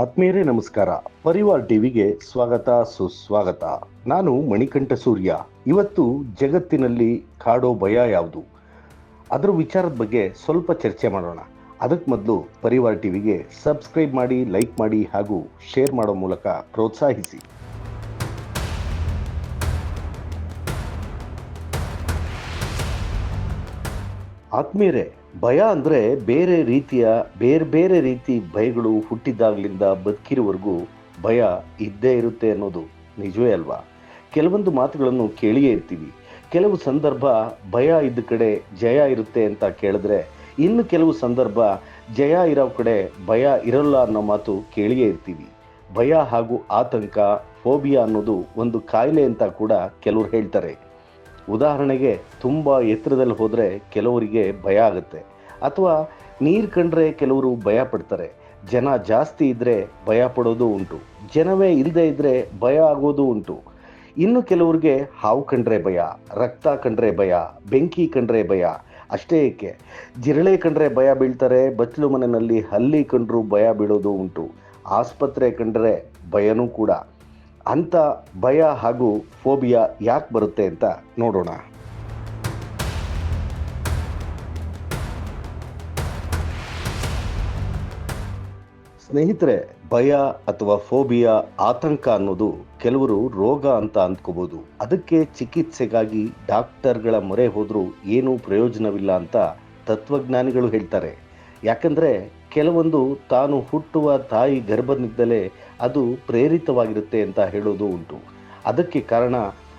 ಆತ್ಮೀಯರೇ ನಮಸ್ಕಾರ. ಪರಿವಾರ್ ಟಿವಿಗೆ ಸ್ವಾಗತ, ಸುಸ್ವಾಗತ. ನಾನು ಮಣಿಕಂಠ ಸೂರ್ಯ. ಇವತ್ತು ಜಗತ್ತಿನಲ್ಲಿ ಕಾಡೋ ಭಯ ಯಾವುದು? ಅದರ ವಿಚಾರದ ಬಗ್ಗೆ ಸ್ವಲ್ಪ ಚರ್ಚೆ ಮಾಡೋಣ. ಅದಕ್ಕೆ ಮೊದಲು ಪರಿವಾರ್ ಟಿವಿಗೆ ಸಬ್ಸ್ಕ್ರೈಬ್ ಮಾಡಿ, ಲೈಕ್ ಮಾಡಿ ಹಾಗೂ ಶೇರ್ ಮಾಡೋ ಮೂಲಕ ಪ್ರೋತ್ಸಾಹಿಸಿ. ಆತ್ಮೀಯರೇ, ಭಯ ಅಂದರೆ ಬೇರೆ ರೀತಿಯ, ಬೇರೆ ಬೇರೆ ರೀತಿ ಭಯಗಳು ಹುಟ್ಟಿದಾಗ್ಲಿಂದ ಬದುಕಿರುವವರೆಗೂ ಭಯ ಇದ್ದೇ ಇರುತ್ತೆ ಅನ್ನೋದು ನಿಜವೇ ಅಲ್ವಾ? ಕೆಲವೊಂದು ಮಾತುಗಳನ್ನು ಕೇಳಿಯೇ ಇರ್ತೀವಿ. ಕೆಲವು ಸಂದರ್ಭ ಭಯ ಇದ್ದ ಕಡೆ ಜಯ ಇರುತ್ತೆ ಅಂತ ಕೇಳಿದ್ರೆ, ಇನ್ನು ಕೆಲವು ಸಂದರ್ಭ ಜಯ ಇರೋ ಕಡೆ ಭಯ ಇರಲ್ಲ ಅನ್ನೋ ಮಾತು ಕೇಳಿಯೇ ಇರ್ತೀವಿ. ಭಯ ಹಾಗೂ ಆತಂಕ, ಫೋಬಿಯಾ ಅನ್ನೋದು ಒಂದು ಕಾಯಿಲೆ ಅಂತ ಕೂಡ ಕೆಲವರು ಹೇಳ್ತಾರೆ. ಉದಾಹರಣೆಗೆ ತುಂಬ ಎತ್ತರದಲ್ಲಿ ಹೋದರೆ ಕೆಲವರಿಗೆ ಭಯ ಆಗುತ್ತೆ. ಅಥವಾ ನೀರು ಕಂಡ್ರೆ ಕೆಲವರು ಭಯ ಪಡ್ತಾರೆ. ಜನ ಜಾಸ್ತಿ ಇದ್ದರೆ ಭಯ ಪಡೋದು ಉಂಟು. ಜನವೇ ಇಲ್ಲದೆ ಇದ್ದರೆ ಭಯ ಆಗೋದು ಉಂಟು. ಇನ್ನು ಕೆಲವರಿಗೆ ಹಾವು ಕಂಡ್ರೆ ಭಯ, ರಕ್ತ ಕಂಡ್ರೆ ಭಯ, ಬೆಂಕಿ ಕಂಡ್ರೆ ಭಯ, ಅಷ್ಟೇ ಏಕೆ? ಜಿರಳೆ ಕಂಡ್ರೆ ಭಯ ಬೀಳ್ತಾರೆ, ಬಚ್ಚಲು ಮನೆಯಲ್ಲಿ ಹಲ್ಲಿ ಕಂಡ್ರು ಭಯ ಬೀಳೋದು ಉಂಟು. ಆಸ್ಪತ್ರೆ ಕಂಡ್ರೆ ಭಯನೂ ಕೂಡ. ಅಂಥ ಭಯ ಹಾಗೂ ಫೋಬಿಯಾ ಯಾಕೆ ಬರುತ್ತೆ ಅಂತ ನೋಡೋಣ. ಸ್ನೇಹಿತರೆ, ಭಯ ಅಥವಾ ಫೋಬಿಯಾ ಆತಂಕ ಅನ್ನೋದು ಕೆಲವರು ರೋಗ ಅಂತ ಅಂದ್ಕೋಬಹುದು ಅದಕ್ಕೆ ಚಿಕಿತ್ಸೆಗಾಗಿ ಡಾಕ್ಟರ್ಗಳ ಮೊರೆ ಹೋದರೂ ಏನೂ ಪ್ರಯೋಜನವಿಲ್ಲ ಅಂತ ತತ್ವಜ್ಞಾನಿಗಳು ಹೇಳ್ತಾರೆ. ಯಾಕಂದ್ರೆ, ಕೆಲವೊಂದು ತಾನು ಹುಟ್ಟುವ ತಾಯಿ ಗರ್ಭನಿದ್ದಲೇ ಅದು ಪ್ರೇರಿತವಾಗಿರುತ್ತೆ ಅಂತ ಹೇಳೋದು ಉಂಟು. ಅದಕ್ಕೆ ಕಾರಣ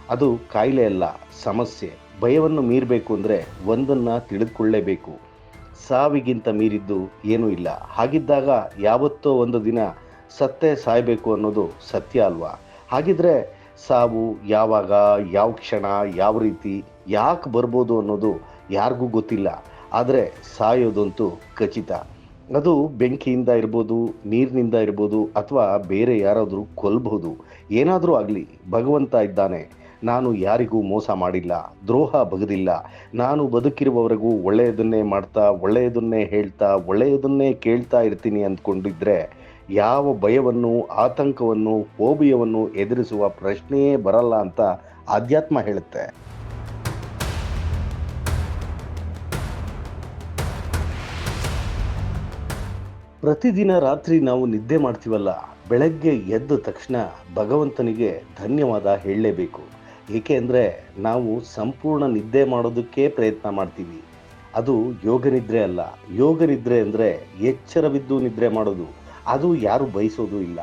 ಅದು ಕಾಯಿಲೆ ಅಲ್ಲ, ಸಮಸ್ಯೆ. ಭಯವನ್ನು ಮೀರಬೇಕು ಅಂದರೆ ಒಂದನ್ನು ತಿಳಿದುಕೊಳ್ಳೇಬೇಕು. ಸಾವಿಗಿಂತ ಮೀರಿದ್ದು ಏನೂ ಇಲ್ಲ. ಹಾಗಿದ್ದಾಗ ಯಾವತ್ತೋ ಒಂದು ದಿನ ಸತ್ತೇ ಸಾಯಬೇಕು ಅನ್ನೋದು ಸತ್ಯ ಅಲ್ವಾ? ಹಾಗಿದ್ರೆ ಸಾವು ಯಾವಾಗ, ಯಾವ ಕ್ಷಣ, ಯಾವ ರೀತಿ, ಯಾಕೆ ಬರ್ಬೋದು ಅನ್ನೋದು ಯಾರಿಗೂ ಗೊತ್ತಿಲ್ಲ. ಆದರೆ ಸಾಯೋದಂತೂ ಖಚಿತ. ಅದು ಬೆಂಕಿಯಿಂದ ಇರ್ಬೋದು, ನೀರಿನಿಂದ ಇರ್ಬೋದು ಅಥವಾ ಬೇರೆ ಯಾರಾದರೂ ಕೊಲ್ಬಹುದು. ಏನಾದರೂ ಆಗಲಿ, ಭಗವಂತ ಇದ್ದಾನೆ. ನಾನು ಯಾರಿಗೂ ಮೋಸ ಮಾಡಿಲ್ಲ, ದ್ರೋಹ ಬಗದಿಲ್ಲ. ನಾನು ಬದುಕಿರುವವರೆಗೂ ಒಳ್ಳೆಯದನ್ನೇ ಮಾಡ್ತಾ, ಒಳ್ಳೆಯದನ್ನೇ ಹೇಳ್ತಾ, ಒಳ್ಳೆಯದನ್ನೇ ಕೇಳ್ತಾ ಇರ್ತೀನಿ ಅಂದ್ಕೊಂಡಿದ್ರೆ, ಯಾವ ಭಯವನ್ನು, ಆತಂಕವನ್ನು, ಫೋಬಿಯವನ್ನು ಎದುರಿಸುವ ಪ್ರಶ್ನೆಯೇ ಬರಲ್ಲ ಅಂತ ಆಧ್ಯಾತ್ಮ ಹೇಳುತ್ತೆ. ಪ್ರತಿದಿನ ರಾತ್ರಿ ನಾವು ನಿದ್ದೆ ಮಾಡ್ತೀವಲ್ಲ, ಬೆಳಗ್ಗೆ ಎದ್ದ ತಕ್ಷಣ ಭಗವಂತನಿಗೆ ಧನ್ಯವಾದ ಹೇಳಲೇಬೇಕು. ಏಕೆ ಅಂದರೆ ನಾವು ಸಂಪೂರ್ಣ ನಿದ್ದೆ ಮಾಡೋದಕ್ಕೆ ಪ್ರಯತ್ನ ಮಾಡ್ತೀವಿ. ಅದು ಯೋಗ ನಿದ್ರೆ ಅಲ್ಲ. ಯೋಗ ನಿದ್ರೆ ಅಂದರೆ ಎಚ್ಚರವಿದ್ದು ನಿದ್ರೆ ಮಾಡೋದು. ಅದು ಯಾರು ಬಯಸೋದು ಇಲ್ಲ.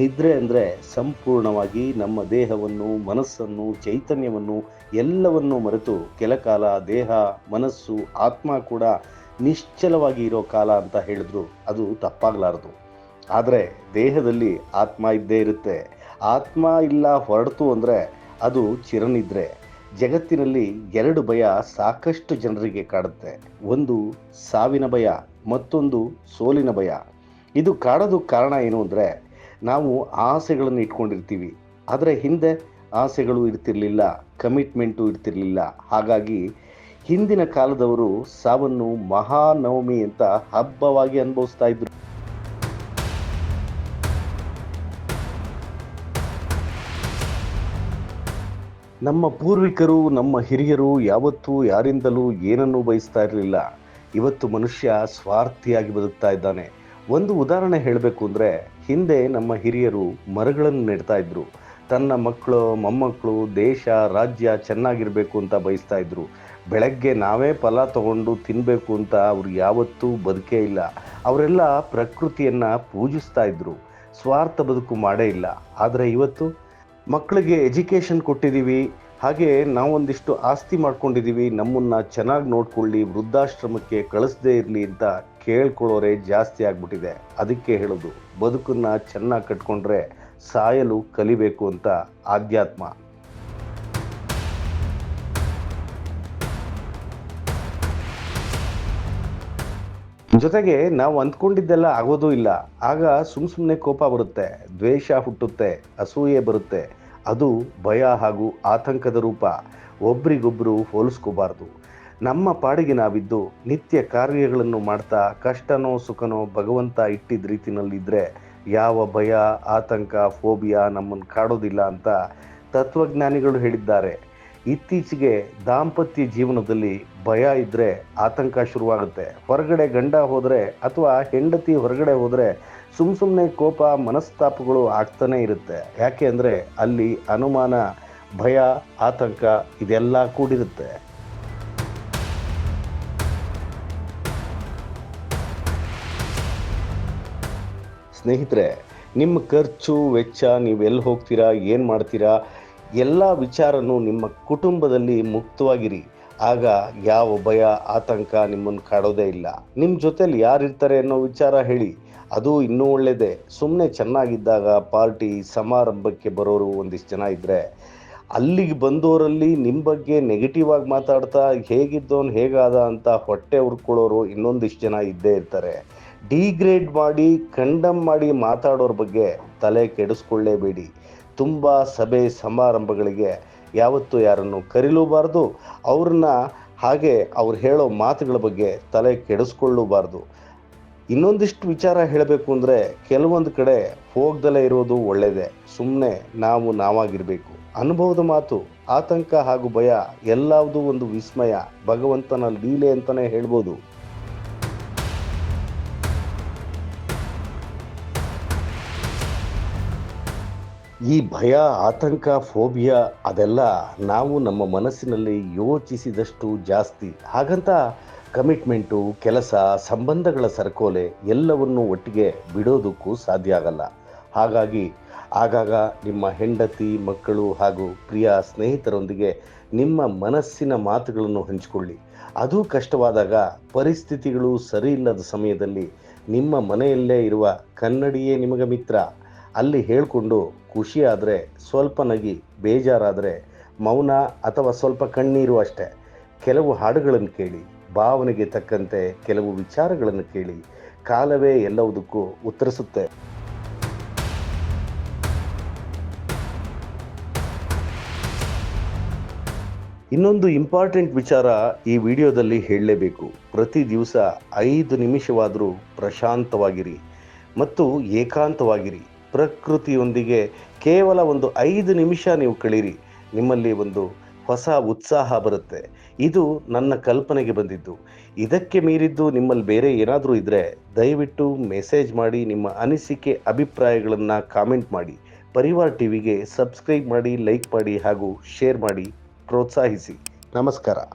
ನಿದ್ರೆ ಅಂದರೆ ಸಂಪೂರ್ಣವಾಗಿ ನಮ್ಮ ದೇಹವನ್ನು, ಮನಸ್ಸನ್ನು, ಚೈತನ್ಯವನ್ನು ಎಲ್ಲವನ್ನು ಮರೆತು ಕೆಲಕಾಲ ದೇಹ, ಮನಸ್ಸು, ಆತ್ಮ ಕೂಡ ನಿಶ್ಚಲವಾಗಿ ಇರೋ ಕಾಲ ಅಂತ ಹೇಳಿದ್ರು ಅದು ತಪ್ಪಾಗಲಾರದು. ಆದರೆ ದೇಹದಲ್ಲಿ ಆತ್ಮ ಇದ್ದೇ ಇರುತ್ತೆ. ಆತ್ಮ ಇಲ್ಲ ಹೊರಡ್ತು ಅಂದರೆ ಅದು ಚಿರನಿದ್ರೆ. ಜಗತ್ತಿನಲ್ಲಿ ಎರಡು ಭಯ ಸಾಕಷ್ಟು ಜನರಿಗೆ ಕಾಡುತ್ತೆ. ಒಂದು ಸಾವಿನ ಭಯ, ಮತ್ತೊಂದು ಸೋಲಿನ ಭಯ. ಇದು ಕಾಡೋದು ಕಾರಣ ಏನು ಅಂದರೆ ನಾವು ಆಸೆಗಳನ್ನು ಇಟ್ಕೊಂಡಿರ್ತೀವಿ. ಆದರೆ ಹಿಂದೆ ಆಸೆಗಳು ಇರ್ತಿರಲಿಲ್ಲ ಕಮಿಟ್ಮೆಂಟು ಇರ್ತಿರಲಿಲ್ಲ. ಹಾಗಾಗಿ ಹಿಂದಿನ ಕಾಲದವರು ಸಾವನ್ನು ಮಹಾನವಮಿ ಅಂತ ಹಬ್ಬವಾಗಿ ಅನುಭವಿಸ್ತಾ ಇದ್ರು. ನಮ್ಮ ಪೂರ್ವಿಕರು, ನಮ್ಮ ಹಿರಿಯರು ಯಾವತ್ತೂ ಯಾರಿಂದಲೂ ಏನನ್ನೂ ಬಯಸ್ತಾ ಇರಲಿಲ್ಲ. ಇವತ್ತು ಮನುಷ್ಯ ಸ್ವಾರ್ಥಿಯಾಗಿ ಬದುಕ್ತಾ ಇದ್ದಾನೆ. ಒಂದು ಉದಾಹರಣೆ ಹೇಳಬೇಕು ಅಂದರೆ, ಹಿಂದೆ ನಮ್ಮ ಹಿರಿಯರು ಮರಗಳನ್ನು ನೆಡ್ತಾ ಇದ್ರು. ತನ್ನ ಮಕ್ಕಳು, ಮೊಮ್ಮಕ್ಕಳು, ದೇಶ, ರಾಜ್ಯ ಚೆನ್ನಾಗಿರಬೇಕು ಅಂತ ಬಯಸ್ತಾ ಇದ್ರು. ಬೆಳಗ್ಗೆ ನಾವೇ ಫಲ ತಗೊಂಡು ತಿನ್ನಬೇಕು ಅಂತ ಅವ್ರಿಗೆ ಯಾವತ್ತೂ ಬದುಕೇ ಇಲ್ಲ. ಅವರೆಲ್ಲ ಪ್ರಕೃತಿಯನ್ನು ಪೂಜಿಸ್ತಾ ಇದ್ರು. ಸ್ವಾರ್ಥ ಬದುಕು ಮಾಡೇ ಇಲ್ಲ. ಆದರೆ ಇವತ್ತು ಮಕ್ಕಳಿಗೆ ಎಜುಕೇಷನ್ ಕೊಟ್ಟಿದ್ದೀವಿ ಹಾಗೆ ನಾವೊಂದಿಷ್ಟು ಆಸ್ತಿ ಮಾಡ್ಕೊಂಡಿದ್ದೀವಿ ನಮ್ಮನ್ನು ಚೆನ್ನಾಗಿ ನೋಡ್ಕೊಳ್ಳಿ, ವೃದ್ಧಾಶ್ರಮಕ್ಕೆ ಕಳಿಸದೇ ಇರಲಿ ಅಂತ ಕೇಳ್ಕೊಳ್ಳೋರೆ ಜಾಸ್ತಿ ಆಗ್ಬಿಟ್ಟಿದೆ. ಅದಕ್ಕೆ ಹೇಳೋದು, ಬದುಕನ್ನು ಚೆನ್ನಾಗಿ ಕಟ್ಕೊಂಡ್ರೆ ಸಾಯಲು ಕಲಿಬೇಕು ಅಂತ ಆಧ್ಯಾತ್ಮ. ಜೊತೆಗೆ ನಾವು ಅಂದ್ಕೊಂಡಿದ್ದೆಲ್ಲ ಆಗೋದೂ ಇಲ್ಲ. ಆಗ ಸುಮ್ ಸುಮ್ಮನೆ ಕೋಪ ಬರುತ್ತೆ, ದ್ವೇಷ ಹುಟ್ಟುತ್ತೆ, ಅಸೂಯೆ ಬರುತ್ತೆ. ಅದು ಭಯ ಹಾಗೂ ಆತಂಕದ ರೂಪ. ಒಬ್ರಿಗೊಬ್ರು ಹೋಲಿಸ್ಕೋಬಾರ್ದು. ನಮ್ಮ ಪಾಡಿಗೆ ನಾವಿದ್ದು ನಿತ್ಯ ಕಾರ್ಯಗಳನ್ನು ಮಾಡ್ತಾ, ಕಷ್ಟನೋ ಸುಖನೋ ಭಗವಂತ ಇಟ್ಟಿದ್ದ ರೀತಿನಲ್ಲಿದ್ದರೆ ಯಾವ ಭಯ, ಆತಂಕ, ಫೋಬಿಯಾ ನಮ್ಮನ್ನು ಕಾಡೋದಿಲ್ಲ ಅಂತ ತತ್ವಜ್ಞಾನಿಗಳು ಹೇಳಿದ್ದಾರೆ. ಇತ್ತೀಚೆಗೆ ದಾಂಪತ್ಯ ಜೀವನದಲ್ಲಿ ಭಯ ಇದ್ದರೆ ಆತಂಕ ಶುರುವಾಗುತ್ತೆ. ಹೊರಗಡೆ ಗಂಡ ಹೋದರೆ ಅಥವಾ ಹೆಂಡತಿ ಹೊರಗಡೆ ಹೋದರೆ ಸುಮ್ಮ ಸುಮ್ಮನೆ ಕೋಪ, ಮನಸ್ತಾಪಗಳು ಆಗ್ತಾನೆ ಇರುತ್ತೆ. ಯಾಕೆ ಅಂದರೆ ಅಲ್ಲಿ ಅನುಮಾನ, ಭಯ, ಆತಂಕ ಇದೆಲ್ಲ ಕೂಡಿರುತ್ತೆ. ಸ್ನೇಹಿತರೆ, ನಿಮ್ಮ ಖರ್ಚು ವೆಚ್ಚ ನೀವು ಎಲ್ಲಿ ಹೋಗ್ತೀರಾ, ಏನು ಮಾಡ್ತೀರಾ ಎಲ್ಲ ವಿಚಾರನೂ ನಿಮ್ಮ ಕುಟುಂಬದಲ್ಲಿ ಮುಕ್ತವಾಗಿರಿ. ಆಗ ಯಾವ ಭಯ, ಆತಂಕ ನಿಮ್ಮನ್ನು ಕಾಡೋದೇ ಇಲ್ಲ. ನಿಮ್ಮ ಜೊತೆಲಿ ಯಾರಿರ್ತಾರೆ ಅನ್ನೋ ವಿಚಾರ ಹೇಳಿ. ಅದು ಇನ್ನೂ ಒಳ್ಳೆಯದೇ ಸುಮ್ಮನೆ ಚೆನ್ನಾಗಿದ್ದಾಗ ಪಾರ್ಟಿ, ಸಮಾರಂಭಕ್ಕೆ ಬರೋರು ಒಂದಿಷ್ಟು ಜನ ಇದ್ದರೆ ಅಲ್ಲಿಗೆ ಬಂದವರಲ್ಲಿ ನಿಮ್ಮ ಬಗ್ಗೆ ನೆಗೆಟಿವ್ ಆಗಿ ಮಾತಾಡ್ತಾ ಹೇಗಿದ್ದವನು ಹೇಗಾದ ಅಂತ ಹೊಟ್ಟೆ ಹುರ್ಕೊಳ್ಳೋರು ಇನ್ನೊಂದಿಷ್ಟು ಜನ ಇದ್ದೇ ಇರ್ತಾರೆ. ಡಿಗ್ರೇಡ್ ಮಾಡಿ, ಕಂಡಮ್ ಮಾಡಿ ಮಾತಾಡೋರ ಬಗ್ಗೆ ತಲೆ ಕೆಡಿಸ್ಕೊಳ್ಳೇಬೇಡಿ. ತುಂಬ ಸಭೆ ಸಮಾರಂಭಗಳಿಗೆ ಯಾವತ್ತೂ ಯಾರನ್ನು ಕರೀಲೂಬಾರ್ದು, ಅವ್ರನ್ನ ಹಾಗೆ ಅವ್ರು ಹೇಳೋ ಮಾತುಗಳ ಬಗ್ಗೆ ತಲೆ ಕೆಡಿಸ್ಕೊಳ್ಳೂಬಾರ್ದು. ಇನ್ನೊಂದಿಷ್ಟು ವಿಚಾರ ಹೇಳಬೇಕು ಅಂದರೆ ಕೆಲವೊಂದು ಕಡೆ ಹೋಗ್ದಲೇ ಇರೋದು ಒಳ್ಳೆಯದೇ ಸುಮ್ಮನೆ ನಾವು ನಾವಾಗಿರಬೇಕು. ಅನುಭವದ ಮಾತು, ಆತಂಕ ಹಾಗೂ ಭಯ ಎಲ್ಲವೂ ಒಂದು ವಿಸ್ಮಯ, ಭಗವಂತನ ಲೀಲೆ ಅಂತಲೇ ಹೇಳ್ಬೋದು. ಈ ಭಯ, ಆತಂಕ, ಫೋಬಿಯಾ ಅದೆಲ್ಲ ನಾವು ನಮ್ಮ ಮನಸ್ಸಿನಲ್ಲಿ ಯೋಚಿಸಿದಷ್ಟು ಜಾಸ್ತಿ. ಹಾಗಂತ ಕಮಿಟ್ಮೆಂಟು, ಕೆಲಸ, ಸಂಬಂಧಗಳ ಸರಕೋಲೆ ಎಲ್ಲವನ್ನು ಒಟ್ಟಿಗೆ ಬಿಡೋದಕ್ಕೂ ಸಾಧ್ಯ ಆಗಲ್ಲ. ಹಾಗಾಗಿ ಆಗಾಗ ನಿಮ್ಮ ಹೆಂಡತಿ, ಮಕ್ಕಳು ಹಾಗೂ ಪ್ರಿಯ ಸ್ನೇಹಿತರೊಂದಿಗೆ ನಿಮ್ಮ ಮನಸ್ಸಿನ ಮಾತುಗಳನ್ನು ಹಂಚಿಕೊಳ್ಳಿ. ಅದು ಕಷ್ಟವಾದಾಗ ಪರಿಸ್ಥಿತಿಗಳು ಸರಿ ಇಲ್ಲದ ಸಮಯದಲ್ಲಿ ನಿಮ್ಮ ಮನೆಯಲ್ಲೇ ಇರುವ ಕನ್ನಡಿಯೇ ನಿಮಗೆ ಮಿತ್ರ. ಅಲ್ಲಿ ಹೇಳಿಕೊಂಡು ಖುಷಿಯಾದರೆ ಸ್ವಲ್ಪ ನಗಿ, ಬೇಜಾರಾದರೆ ಮೌನ ಅಥವಾ ಸ್ವಲ್ಪ ಕಣ್ಣೀರು ಅಷ್ಟೇ. ಕೆಲವು ಹಾಡುಗಳನ್ನು ಕೇಳಿ, ಭಾವನೆಗೆ ತಕ್ಕಂತೆ ಕೆಲವು ವಿಚಾರಗಳನ್ನು ಕೇಳಿ, ಕಾಲವೇ ಎಲ್ಲವುದಕ್ಕೂ ಉತ್ತರಿಸುತ್ತೆ. ಇನ್ನೊಂದು ಇಂಪಾರ್ಟೆಂಟ್ ವಿಚಾರ ಈ ವಿಡಿಯೋದಲ್ಲಿ ಹೇಳಲೇಬೇಕು. ಪ್ರತಿ ದಿವಸ ಐದು ನಿಮಿಷವಾದರೂ ಪ್ರಶಾಂತವಾಗಿರಿ ಮತ್ತು ಏಕಾಂತವಾಗಿರಿ. ಪ್ರಕೃತಿಯೊಂದಿಗೆ ಕೇವಲ ಒಂದು ಐದು ನಿಮಿಷ ನೀವು ಕಳೀರಿ. ನಿಮ್ಮಲ್ಲಿ ಒಂದು ಹೊಸ ಉತ್ಸಾಹ ಬರುತ್ತೆ. ಇದು ನನ್ನ ಕಲ್ಪನೆಗೆ ಬಂದಿದ್ದು. ಇದಕ್ಕೆ ಮೀರಿದ್ದು ನಿಮ್ಮಲ್ಲಿ ಬೇರೆ ಏನಾದರೂ ಇದ್ದರೆ ದಯವಿಟ್ಟು ಮೆಸೇಜ್ ಮಾಡಿ, ನಿಮ್ಮ ಅನಿಸಿಕೆ, ಅಭಿಪ್ರಾಯಗಳನ್ನು ಕಾಮೆಂಟ್ ಮಾಡಿ. ಪರಿವಾರ ಟಿವಿಗೆ ಸಬ್ಸ್ಕ್ರೈಬ್ ಮಾಡಿ, ಲೈಕ್ ಮಾಡಿ ಹಾಗೂ ಶೇರ್ ಮಾಡಿ, ಪ್ರೋತ್ಸಾಹಿಸಿ. ನಮಸ್ಕಾರ.